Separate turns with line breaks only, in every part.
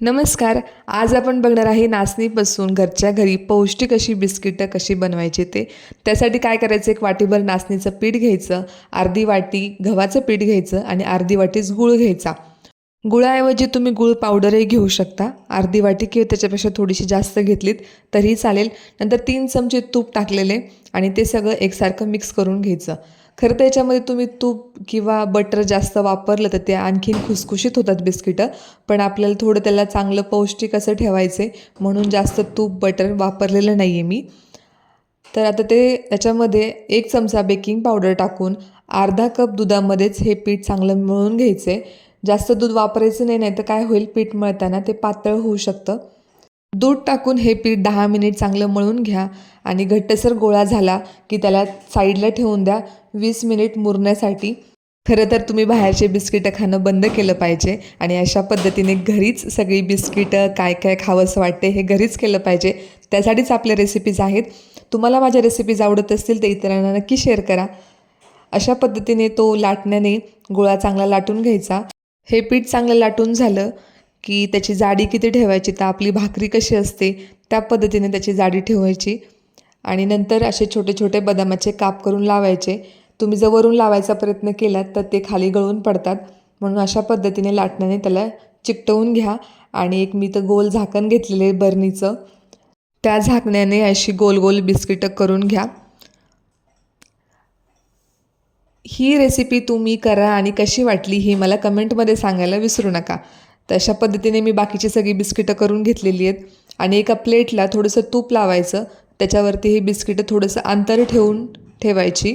नमस्कार आज आपण बघणार आहे नाचणीपासून घरच्या घरी पौष्टिक अशी बिस्किटं कशी बनवायची ते. त्यासाठी काय करायचं एक वाटीभर नाचणीचं पीठ घ्यायचं अर्धी वाटी गव्हाचं पीठ घ्यायचं आणि अर्धी वाटीच गूळ घ्यायचा. गुळाऐवजी तुम्ही गुळ पावडरही घेऊ शकता. अर्धी वाटी किंवा त्याच्यापेक्षा थोडीशी जास्त घेतलीत तरीही चालेल. नंतर तीन चमचे तूप टाकलेले आणि ते सगळं एकसारखं मिक्स करून घ्यायचं. खरं तर याच्यामध्ये तुम्ही तूप किंवा बटर जास्त वापरलं तर ते आणखीन खुसखुशीत होतात बिस्किटं. पण आपल्याला थोडं त्याला चांगलं पौष्टिक असं ठेवायचं आहे म्हणून जास्त तूप बटर वापरलेलं नाही आहे मी. तर आता ते त्याच्यामध्ये एक चमचा बेकिंग पावडर टाकून अर्धा कप दुधामध्येच हे पीठ चांगलं मिळून घ्यायचं आहे जास्त दूध वापरायचं नाही नाही तर काय होईल? पीठ मळताना ते पातळ होऊ शकतं. दूध टाकून हे पीठ दहा मिनिट चांगलं मळून घ्या आणि घट्टसर गोळा झाला की त्याला साईडला ठेवून द्या. वीस मिनिट मुरण्यासाठी. खरं तर तुम्ही बाहेरचे बिस्किटं खाणं बंद केलं पाहिजे आणि अशा पद्धतीने घरीच सगळी बिस्किटं काय काय खावंसं वाटते हे घरीच केलं पाहिजे. त्यासाठीच आपल्या रेसिपीज आहेत. तुम्हाला माझ्या रेसिपीज आवडत असतील तर इतरांना नक्की शेअर करा. अशा पद्धतीने तो लाटण्याने गोळा चांगला लाटून घ्यायचा. हे पीठ चांगलं लाटून झालं की त्याची जाडी किती ठेवायची तर आपली भाकरी कशी असते त्या पद्धतीने त्याची जाडी ठेवायची. आणि नंतर असे छोटे छोटे बदामाचे काप करून लावायचे. तुम्ही जर वरून लावायचा प्रयत्न केलात तर ते खाली गळून पडतात. म्हणून अशा पद्धतीने लाटण्याने त्याला चिकटवून घ्या. आणि एक मी तर गोल झाकण घेतलेले आहे बर्नीचं त्या झाकण्याने अशी गोल गोल बिस्किटं करून घ्या. ही रेसिपी तुम्ही करा आणि कशी वाटली हे मला कमेंटमध्ये सांगायला विसरू नका. तशा पद्धतीने मी बाकीची सगळी बिस्किटं करून घेतलेली आहेत. आणि एका प्लेटला थोडंसं तूप लावायचं. त्याच्यावरती ही बिस्किटं थोडंसं अंतर ठेवून ठेवायची.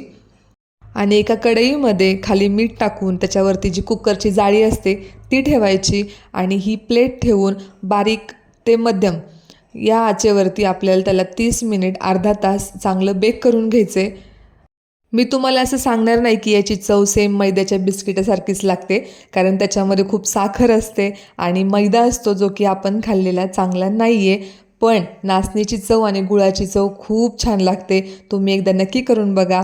आणि एका कढईमध्ये खाली मीठ टाकून त्याच्यावरती जी कुकरची जाळी असते ती ठेवायची. आणि ही प्लेट ठेवून बारीक ते मध्यम या आचेवरती आपल्याला त्याला तीस मिनिट अर्धा तास चांगलं बेक करून घ्यायचे मी तुम्हाला असं सांगणार नाही की याची चव सेम मैद्याच्या बिस्किटासारखीच लागते कारण त्याच्यामध्ये खूप साखर असते आणि मैदा असतो जो की आपण खाल्लेला चांगला नाही आहे पण नाचणीची चव आणि गुळाची चव खूप छान लागते. तुम्ही एकदा नक्की करून बघा.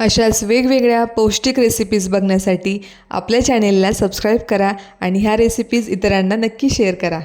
अशाच वेगवेगळ्या पौष्टिक रेसिपीज बघण्यासाठी आपल्या चॅनेलला सबस्क्राईब करा आणि ह्या रेसिपीज इतरांना नक्की शेअर करा.